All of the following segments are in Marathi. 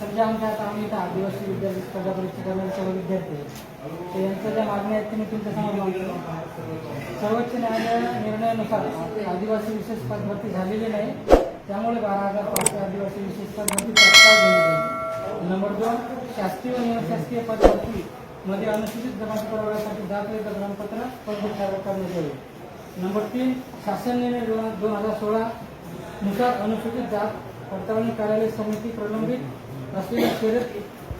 सध्या आमच्या आता आम्ही इथं आदिवासी विद्यार्थी स्पर्धा परीक्षा करणारे सर्व विद्यार्थी आहेत. तर यांच्या ज्या मागण्या आहेत ते मी तुमच्यासमोर सर्वोच्च न्यायालय निर्णयानुसार आदिवासी विशेष पदभरती झालेली नाही. त्यामुळे बारा हजार पाचशे आदिवासी विशेष पदभरती तत्काळ नंबर दोन शासकीय व निमशासकीय पदभरती मध्ये अनुसूचित जमात प्रवर्गासाठी दाखले प्रमाणपत्र पदभर करण्यात यावे. नंबर तीन शासन निर्णय दोन दोन हजार सोळा नुसार अनुसूचित जात पडताळणी कार्यालय समिती प्रलंबित असलेल्या शर्यत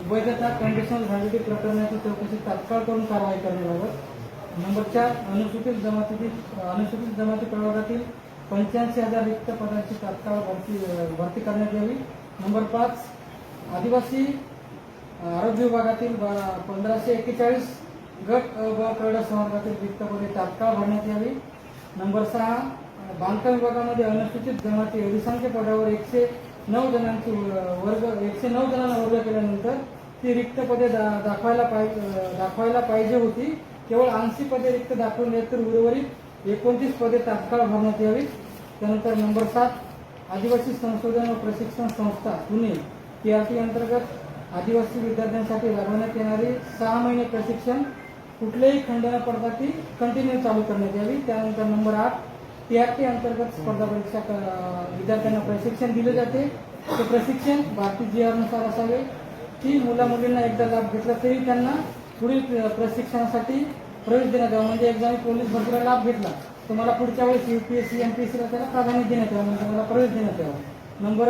वैधता कंडिशन व्हॅलिडिटी प्रकरणाची चौकशी तात्काळ करून कारवाई करण्याबाबत. नंबर चार अनुसूचित जमातीतील अनुसूचित जमाती प्रवर्गातील पंच्याऐंशी हजार रिक्त पदांची तात्काळ भरती भरती करण्यात यावी. नंबर पाच आदिवासी आरोग्य विभागातील बा- पंधराशे एक्केचाळीस गट अ ब क्रड संवर्गातील रिक्त पदे तात्काळ भरण्यात यावी. नंबर सहा बांधकाम विभागामध्ये अनुसूचित जमाती अधिसंख्य पदावर एकशे नऊ जणांची वर्ग एकशे नऊ जणांना वर्ग केल्यानंतर ती रिक्त पदे दा- दाखवायला पाहिजे दाखवायला पाहिजे होती. केवळ ऐंशी पदे रिक्त दाखवून येत तर उर्वरित एकोणतीस पदे तात्काळ भरण्यात यावी. त्यानंतर नंबर सात आदिवासी संशोधन व प्रशिक्षण संस्था पुणे. टी अंतर्गत आदिवासी विद्यार्थ्यांसाठी राबवण्यात येणारी सहा महिने प्रशिक्षण कुठल्याही न पडता ती कंटिन्यू चालू करण्यात यावी. त्यानंतर नंबर आठ टीआरटी अंतर्गत स्पर्धा परीक्षा क- विद्यार्थ्यांना प्रशिक्षण दिले जाते. ते प्रशिक्षण भारतीय जी असावे. की मुला मुलींना एकदा लाभ घेतला तरी त्यांना पुढील प्र- प्रशिक्षणासाठी प्रवेश देण्यात यावा. म्हणजे एकदा मी पोलीस भरतीला लाभ घेतला तर मला पुढच्या वेळेस युपीएससी एमपीएससीला त्याला प्राधान्य देण्यात यावं. म्हणजे मला प्रवेश देण्यात यावा. नंबर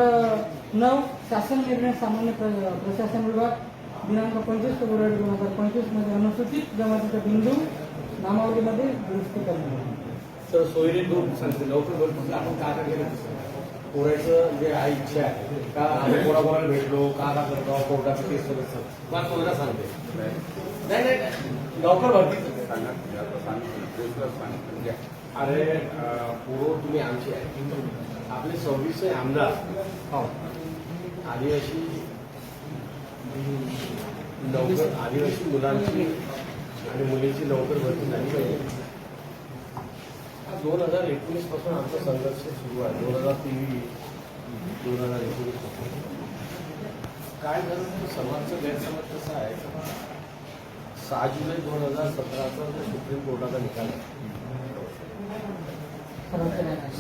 नऊ शासन निर्णय सामान्य प्रशासन विभाग दिनांक पंचवीस फेब्रुवारी दोन हजार पंचवीसमध्ये अनुसूचित जमातीचा बिंदू नामावलीमध्ये दुरुस्ती करण्यात तर सोयरे दोन सांगते. लवकर भरपूर आपण का का केलं पोरायचं जे आहे इच्छा आहे का आम्ही कोणाकोणाला भेटलो का का करतो कोर्टाचं केस वगैरे मला कोणाला सांगते? नाही नाही. लवकर भरती अरे अं, पोरं तुम्ही आमचे आहे आपले सव्वीसचे आमदार. हो. आदिवासी लवकर आदिवासी मुलांची आणि मुलींची लवकर भरती झाली पाहिजे. दोन हजार एकोणीसपासून आमचा संघर्ष सुरू आहे. दोन हजार तेवीस दोन हजार एकोणीसपासून. काय झालं समाजचं गैरसमज कसा आहे? सहा जुलै दोन हजार सतराचा जो सुप्रीम कोर्टाचा निकाल आहे.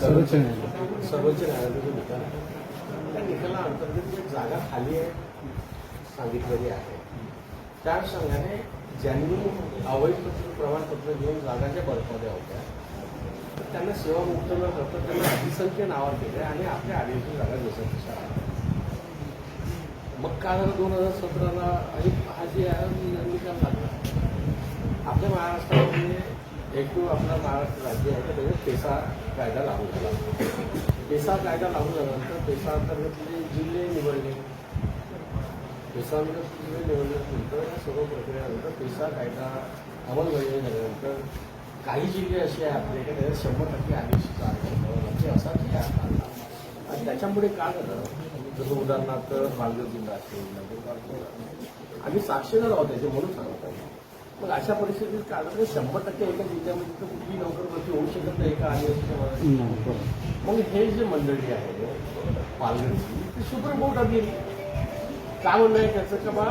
सर्वोच्च न्यायालय. सर्वोच्च न्यायालयाचा जो निकाल आहे. त्या निकालाअंतर्गत जी जागा खाली आहे सांगितलेली आहे. त्या अनुषंगाने ज्यांनी अवैध प्रमाणपत्र घेऊन जागाच्या बळकावल्या होत्या त्यांना सेवामुक्त न करता त्यांना अतिसंख्य नावावर केले आणि आपल्या आदिवासी जागा जसं तशा मग का झालं दोन हजार सतराला? आणि हा जे आहे निकाल लागला आपल्या महाराष्ट्रामध्ये एकूण आपला महाराष्ट्र राज्य आहे त्याच्यात पेसा कायदा लागू झाला. पेसा कायदा लागू झाल्यानंतर पेसा अंतर्गतले जिल्हे निवडले. पेसा अंतर्गत जिल्हे निवडल्यानंतर या सर्व प्रक्रियेनंतर पेसा कायदा अंमलबजावणी झाल्यानंतर काही जिल्हे असे आहे आपल्याकडे शंभर टक्के आदिवासीचा आरक्षण म्हणजे असा जे आणि त्याच्यामुळे काय झालं? जसं उदाहरणार्थ पालघर जिल्हा असेल नंदुरबार आम्ही साक्षीदार आहोत त्याचे म्हणून सांगत आहे. मग अशा परिस्थितीत काय झालं? शंभर टक्के एका जिल्ह्यामध्ये तर कुठली नोकर भरती होऊ शकत नाही एका आदिवासीच्या मग हे जे मंडळी आहे पालघरची ती सुप्रीम कोर्टात गेली. काय म्हणणं आहे त्याचं? का बा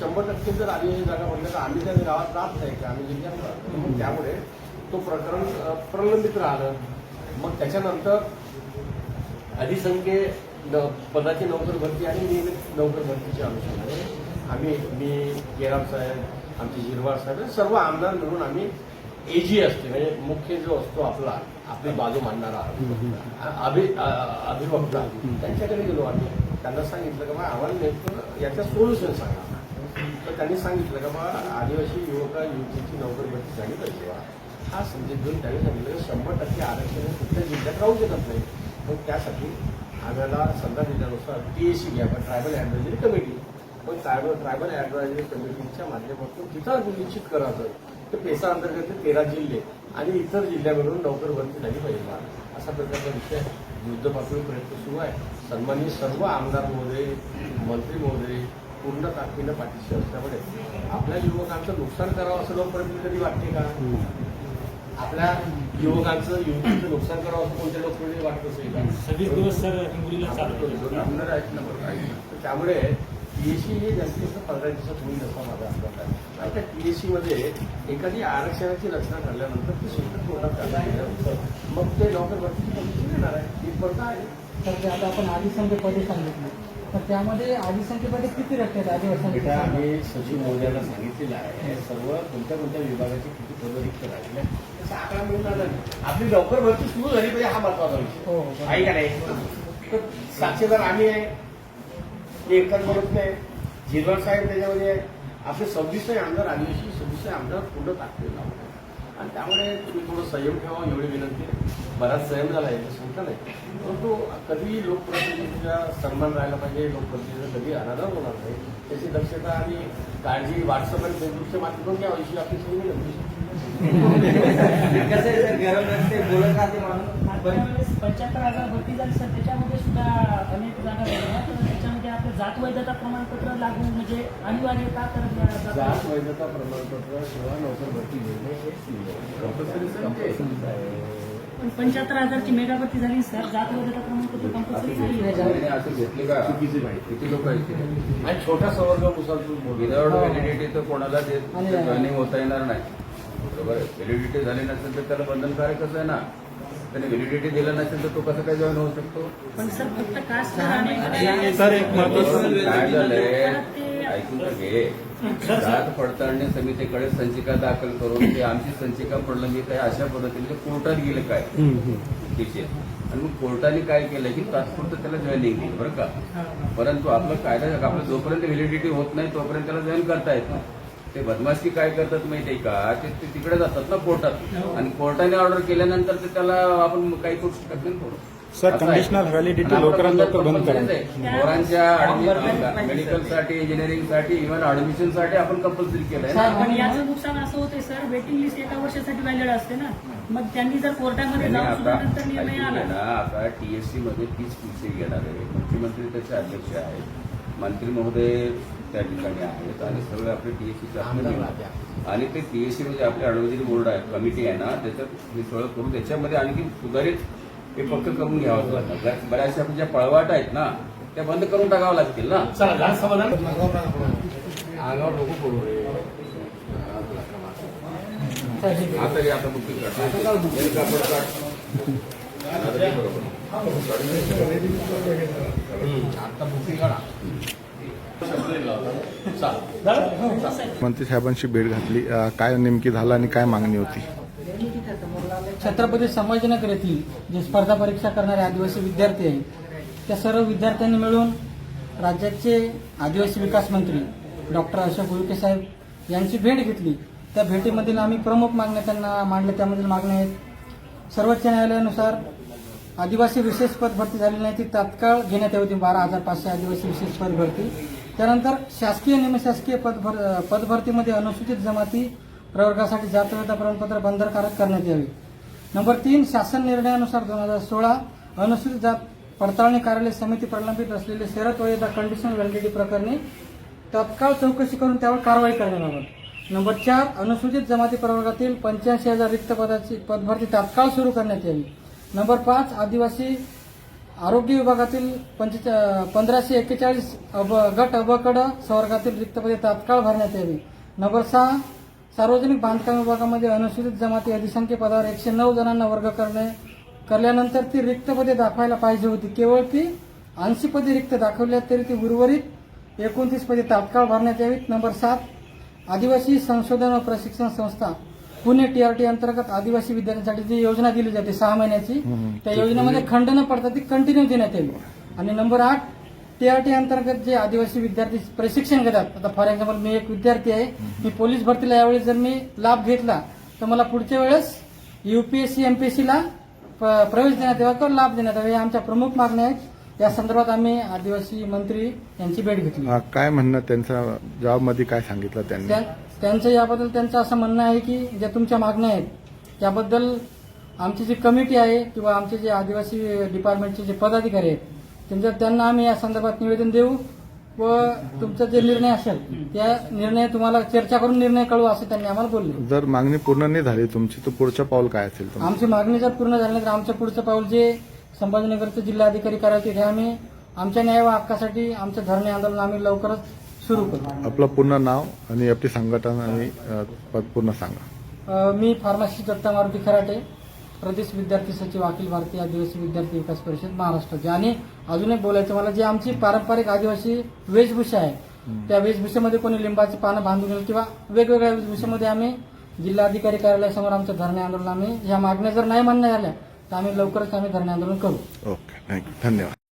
शंभर टक्के जर आदिवासी जागा म्हणलं तर आम्ही त्या गावात जात नाही का? आम्ही जिल्ह्यात राहतो मग त्यामुळे तो प्रकरण प्रलंबित राहिलं. मग त्याच्यानंतर अधिसंख्ये न- पदाची नोकर भरती आणि नियमित नोकर भरतीच्या अनुषंगाने आम्ही मी केराम साहेब आमचे हिरवाळ साहेब सर्व आमदार मिळून आम्ही एजी असते म्हणजे मुख्य जो असतो आपला आपली बाजू मांडणारा अभि अभिवक्ता. त्यांच्याकडे गेलो आम्ही. त्यांना सांगितलं का बा आम्हाला नेमकं याचं सोल्युशन सांगा. तर त्यांनी सांगितलं का बा आदिवासी युवका युवतीची नोकर भरती झाली पाहिजे. बा हा संदेश घेऊन त्याने सांगितलं की शंभर टक्के आरक्षण हे कुठल्या जिल्ह्यात राहू शकत नाही. मग त्यासाठी आम्हाला सल्ला दिल्यानुसार टी ए सी घ्या ट्रायबल ॲडवायझरी कमिटी मग ट्रायबल ट्रायबल ॲडवायझरी कमिटीच्या माध्यमातून तिथं निश्चित करायचं. तर पेसा अंतर्गत तेरा जिल्हे आणि इतर जिल्ह्यामधून नोकर भरती झाली पाहिजे. बा. असा प्रकारचा विषय युद्ध पातळी प्रयत्न सुरू आहे. सन्माननीय सर्व आमदार महोदय मंत्री महोदय पूर्ण ताकदीनं पाठीशी असल्यामुळे आपल्या युवकांचं नुकसान करावं असं लोकप्रतिनिधी कधी वाटते का? आपल्या युवकांचं युवतीचं नुकसान करावं असं कोणत्या लोकांनी वाटत असेल? का सव्वीस दिवस सर हिंगोलीला चालू आहेत त्यामुळे टीएससी हे जास्तीत जास्त पंधरा दिवसात होईल असा माझा अंदाज आहे. आणि त्या टीएससी मध्ये एखादी आरक्षणाची रचना ठरल्यानंतर ती सुद्धा कोणाला चालू केल्यानंतर मग ते डॉक्टर भरतीची येणार आहे ही स्पर्धा आहे. तर ते आता आपण आदिसंख्य पदे सांगितली. तर त्यामध्ये आदिसंख्य पदे किती बेटा आदिवासी मी सचिव महोदयाला सांगितलेलं आहे हे सर्व कोणत्या कोणत्या विभागाची आकडा मिळून आला. आपली लवकर भरती सुरू झाली पाहिजे हा महत्त्वाचा विषय. हो हो आहे का नाही? साक्षीदार आम्ही आहे. एकच बोलत नाही झिरवाळ साहेब त्याच्यामध्ये आहे. आपले सव्वीस आमदार आदिवासी सव्वीस आमदार पूर्ण आहे आणि त्यामुळे तुम्ही थोडं संयम ठेवा एवढी विनंती आहे. बराच संयम झाला आहे शंका नाही. परंतु कधी लोकप्रतिनिधीचा सन्मान राहायला पाहिजे लोकप्रतिनिधीचा कधी अनादर होणार नाही त्याची दक्षता आणि काळजी व्हॉट्सअप आणि फेसबुकच्या माध्यमातून घ्यावी अशी आपली सगळी विनंती पंच्याहत्तर हजार भरती झाली सर. त्याच्यामध्ये सुद्धा अनेक जागा त्याच्यामध्ये आपलं जात वैधता प्रमाणपत्र लागू म्हणजे अनिवार्यता तर जात वैधता प्रमाणपत्र किंवा नोकर भरती घेणे पण पंच्याहत्तर हजारची मेगा भरती झाली सर. जात वैधता प्रमाणपत्र कंपल्सरी नाही असं घेतली का? चुकीची माहिती. किती लोक आहेत? आणि छोटा संवर्ग मुसलमान विदाउट व्हॅलिडिटी तर कोणाला देत होता येणार नाही. बरोबर आहे. व्हॅलिडिटी झाली नसेल तर त्याला बंधनकारकच आहे ना? त्याने व्हॅलिडिटी दिलं नसेल तर तो कसं काय जॉईन होऊ शकतो? पण सर फक्त कास्ट आणि सर एक महत्वाचं काय झालंय? ऐकून तर घे. जात पडताळणी समितीकडे संचिका दाखल करून ते आमची संचिका प्रलंबित आहे अशा पद्धतीने कोर्टात गेलं काय? तिचे आणि मग कोर्टाने काय केलं की तात्पुरतं त्याला जॉईनिंग दिली बरं का? परंतु आपलं कायदा आपलं जोपर्यंत व्हॅलिडिटी होत नाही तोपर्यंत त्याला जॉईन करता येत नाही. ते बदमाशी काय करतात माहितीये का? ते ते तिकडे जातात ना कोर्टात. आणि कोर्टाने ऑर्डर केल्यानंतर ते त्याला आपण काही करू शकत नाही थोडं. सर, conditional validity लवकरात लवकर बंद करा. पोरांच्या मेडिकलसाठी इंजिनिअरिंगसाठी इव्हन ऍडमिशनसाठी आपण कंपल्सरी केलंय ना. पण याचं नुकसान असं होते सर वेटिंग लिस्ट एका वर्षासाठी व्हॅलिड असते ना. मग त्यांनी जर कोर्टामध्ये जाऊन सुद्धा आता नंतर निर्णय ऐकून घे आला ना आता टीएससी मध्ये तीस पीसी घेणार आहे. मुख्यमंत्री त्याचे अध्यक्ष आहेत. मंत्री महोदय त्या ठिकाणी आहेत आणि सगळे आपले टीएससीचे. आणि ते टीएससी म्हणजे आपले ऍडव्हायझरी बोर्ड आहे कमिटी आहे ना त्याच्यात हे सगळं करून त्याच्यामध्ये आणखी सुधारित हे पक्क करून घ्यावं लागणार बऱ्याचशा ज्या पळवाट आहेत ना त्या बंद करून टाकाव्या लागतील ना. अंगावर नको पडू रे. आता हे आता बुकिंग काढ कापड काढ आता ते बरोबर. आता बुकिंग काढा. चालेल मंत्री साहेबांशी भेट घातली. काय नेमकी झालं आणि काय मागणी होती? छत्रपती संभाजीनगर येथील जे स्पर्धा परीक्षा करणारे आदिवासी विद्यार्थी आहेत त्या सर्व विद्यार्थ्यांनी मिळून राज्याचे आदिवासी विकास मंत्री डॉक्टर अशोक उलके साहेब यांची भेट घेतली. त्या भेटीमधील आम्ही प्रमुख मागण्या त्यांना मांडल्या. त्यामधील मागण्या आहेत सर्वोच्च न्यायालयानुसार आदिवासी विशेष पद भरती झालेली नाही ती तात्काळ घेण्यात यावी. होती बारा हजार पाचशे आदिवासी विशेष पद भरती. त्यानंतर शासकीय निमशासकीय पदभर पदभरतीमध्ये अनुसूचित जमाती प्रवर्गासाठी जातवेता प्रमाणपत्र बंधनकारक करण्यात यावे. नंबर तीन शासन निर्णयानुसार दोन हजार सोळा अनुसूचित जात पडताळणी कार्यालय समिती प्रलंबित असलेले शरद वैधता कंडिशनल व्हॅलिडिटी प्रकरणी तत्काळ चौकशी करून त्यावर कारवाई करण्याबाबत. नंबर चार अनुसूचित जमाती प्रवर्गातील पंच्याऐंशी हजार रिक्त पदाची पदभरती तात्काळ सुरू करण्यात यावी. नंबर पाच आदिवासी आरोग्य विभागातील पंचेचा पंधराशे एक्केचाळीस अब गट अबकड संवर्गातील रिक्तपदे तात्काळ भरण्यात यावी. नंबर सहा सार्वजनिक बांधकाम विभागामध्ये अनुसूचित जमाती अधिसंख्य पदावर एकशे नऊ जणांना वर्ग करणे करल्यानंतर ती रिक्त पदे दाखवायला पाहिजे होती. केवळ ती ऐंशी पदे रिक्त दाखवल्या तरी ती उर्वरित एकोणतीस पदे तात्काळ भरण्यात यावीत. नंबर सात आदिवासी संशोधन व प्रशिक्षण संस्था. पुणे टीआरटी अंतर्गत आदिवासी विद्यार्थ्यांसाठी जी योजना दिली जाते सहा महिन्याची त्या योजनेमध्ये खंड न पडता ती कंटिन्यू देण्यात यावी आणि नंबर आठ टीआरटी अंतर्गत जे आदिवासी विद्यार्थी प्रशिक्षण घेतात आता फॉर एक्झाम्पल मी एक विद्यार्थी आहे मी पोलीस भरतीला यावेळी जर मी लाभ घेतला तर मला पुढच्या वेळेस युपीएससी एमपीएससीला प्रवेश देण्यात यावा किंवा लाभ देण्यात यावा या आमच्या प्रमुख मागण्या आहेत. या संदर्भात आम्ही आदिवासी मंत्री यांची भेट घेतली. काय म्हणणं त्यांचा जबाबमध्ये काय सांगितलं त्यांनी? त्या- त्यांचं याबद्दल त्यांचं असं म्हणणं आहे की ज्या तुमच्या मागण्या आहेत त्याबद्दल आमची जी कमिटी आहे किंवा आमचे जे आदिवासी डिपार्टमेंटचे जे पदाधिकारी आहेत त्यांच्या त्यांना आम्ही या संदर्भात निवेदन देऊ व तुमचा जे निर्णय असेल त्या निर्णय तुम्हाला चर्चा करून निर्णय कळू असे त्यांनी आम्हाला बोलले जर मागणी पूर्ण नाही झाली तुमची तर पुढचं पाऊल काय असेल? आमची मागणी जर पूर्ण झाली नाही तर आमचं पुढचं पाऊल जे संभाजीनगरचे जिल्हाधिकारी कार्यालय तिथे आम्ही आमच्या न्याय व हक्कासाठी आमचं धरणे आंदोलन आम्ही लवकरच सुरू करू आपलं पूर्ण नाव आणि आपली संघटना आणि अ, पूर्ण सांगा. अ, मी फार्मसी दत्ता मारुती खराटे प्रदेश विद्यार्थी सचिव अखिल भारतीय आदिवासी विद्यार्थी विकास परिषद महाराष्ट्राचे आणि अजून एक बोलायचं मला जी आमची पारंपरिक आदिवासी वेशभूषा आहे त्या वेशभूषेमध्ये कोणी लिंबाची पानं बांधून येईल किंवा वेगवेगळ्या वेशभूषेमध्ये आम्ही जिल्हाधिकारी कार्यालयासमोर आमचं धरणे आंदोलन आम्ही ह्या मागण्या जर नाही मान्य झाल्या तर आम्ही लवकरच आम्ही धरणे आंदोलन करू. Okay thank you. धन्यवाद.